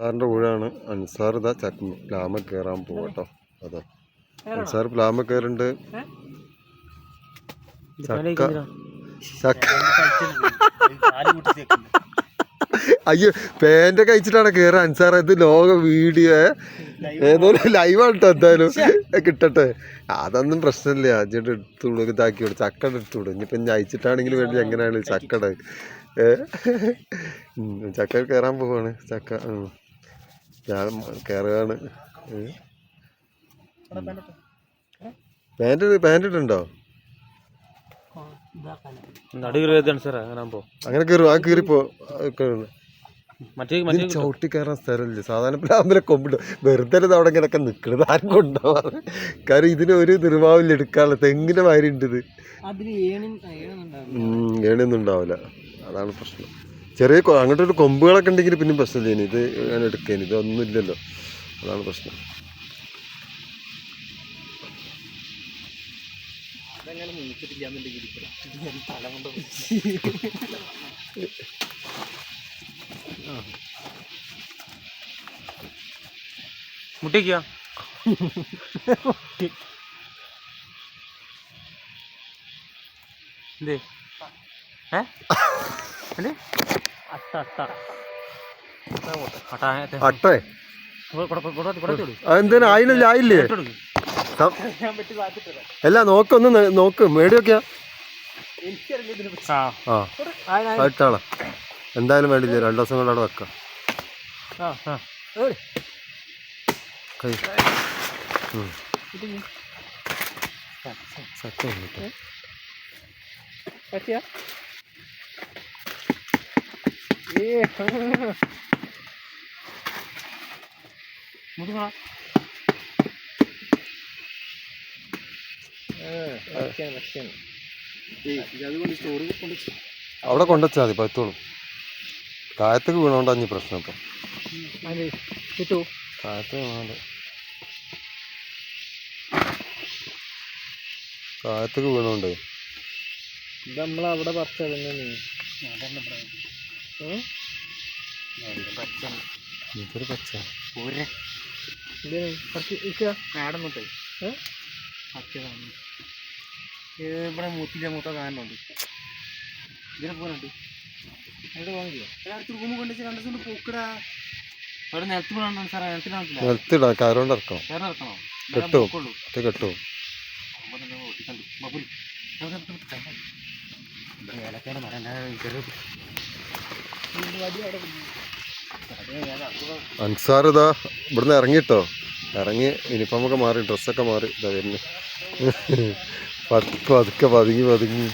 അൻസാറിന്റെ കൂടെയാണ് അൻസാർ ഇതാ ചക്ക പ്ലാമ കയറാൻ പോകട്ടോ അതാ. അൻസാർ പ്ലാമ കയറുണ്ട് ചക്ക. ചക്ക. അയ്യോ പേന്റെ കഴിച്ചിട്ടാണ് കയറുക അൻസാർ ഇത് ലോക വീഡിയോ. ഏതോ ലൈവാണ് കേട്ടോ എന്തായാലും. കിട്ടട്ടെ. അതൊന്നും പ്രശ്നമില്ല. അജിയുടെ എടുത്തുള്ളു ഇതാക്കി വിടും. ചക്കട എടുത്തുവിടും. ഇനിയിപ്പം ഇനി അയച്ചിട്ടാണെങ്കിലും വേണ്ടി എങ്ങനെയാണ് ചക്കട? ചക്ക കയറാൻ പോവാണ്. ചക്ക. ഞാൻ കയറുകയാണ് പാന്റ് പാന്റ് ഇട്ടുണ്ടോ അങ്ങനെ കയറും ആ കീറിപ്പോ ചവിട്ടി കയറാൻ സ്ഥലമില്ല. സാധാരണ പ്ലാമ്പിലെ കൊമ്പിട്ട് വെറുതെ അവിടെ ഇങ്ങനെയൊക്കെ നിക്കണത് ആരും ഉണ്ടാവാറ് കാരണം ഇതിന് ഒരു നിർവാഹമില്ല എടുക്കാനുള്ള. തെങ്ങിന്റെ വാരി ഉണ്ട് ഇത്. ഏണിയൊന്നും ഉണ്ടാവില്ല. അതാണ് പ്രശ്നം. ചെറിയ അങ്ങോട്ട് ഒരു കൊമ്പുകളൊക്കെ ഉണ്ടെങ്കിൽ പിന്നെ പ്രശ്നമില്ല ഇനി ഇത് ഞാൻ എടുക്കേനി. ഇതൊന്നും ഇല്ലല്ലോ. അതാണ് പ്രശ്നം. മുട്ടിക്കോ? എന്തേ? ഏ? എന്തേ? അട്ട. അതെന്തേലും ആയില്ല? ആയില്ലേ അല്ല നോക്കൊന്ന് നോക്ക്. മേടി നോക്കിയാ എനിക്കറിയില്ല ഇതിനെ ആ. ഇട്ടാളാ എന്തായാലും വേണ്ടില്ല രണ്ടു ദിവസം കൊണ്ട് അവിടെ വെക്കാം. കൈ. വന്നിട്ട്. പറ്റിയാ? അവിടെ കൊണ്ടുവച്ചാൽ മതി പത്തോളും കായത്തേക്ക് വീണോണ്ടാ ഇനി പ്രശ്നം ഇപ്പം. കായത്തേക്ക് വീണോണ്ട്. കായത്തേക്ക് വീണോണ്ടേ. ഇത് നമ്മളവിടെ പറഞ്ഞു ഇതൊരു പച്ച. ഇരിക്കുക കാടന്നിട്ടേ ഏ? പച്ചതാണ്. ഇവിടെ മൂത്തില്ല മൂത്ത കാണുന്നുണ്ട് ഇതിനെ പോകുന്നുണ്ട് അവിടെ വാങ്ങിയോ അടുത്ത് റൂമ് കൊണ്ടുവച്ച് രണ്ട് ദിവസം പോക്കടാ. അവിടെ നിലത്ത് പോകണം സാറേ? നിലത്തിനാട്ടില്ല നിലത്തിടാം. കയറുകൊണ്ട് ഇറക്കണം വേറെ ഇറക്കണോ കെട്ടും. ഇത് കെട്ടും. ഏലക്കാട് മരം ചെറിയ അൻസാർ ഇതാ ഇവിടുന്ന് ഇറങ്ങിട്ടോ. ഇറങ്ങി യൂണിഫോം ഒക്കെ മാറി ഡ്രസ്സൊക്കെ മാറി. ഇതാ വരുന്നു. പതുക്കെ പതുങ്ങി പതുങ്ങി.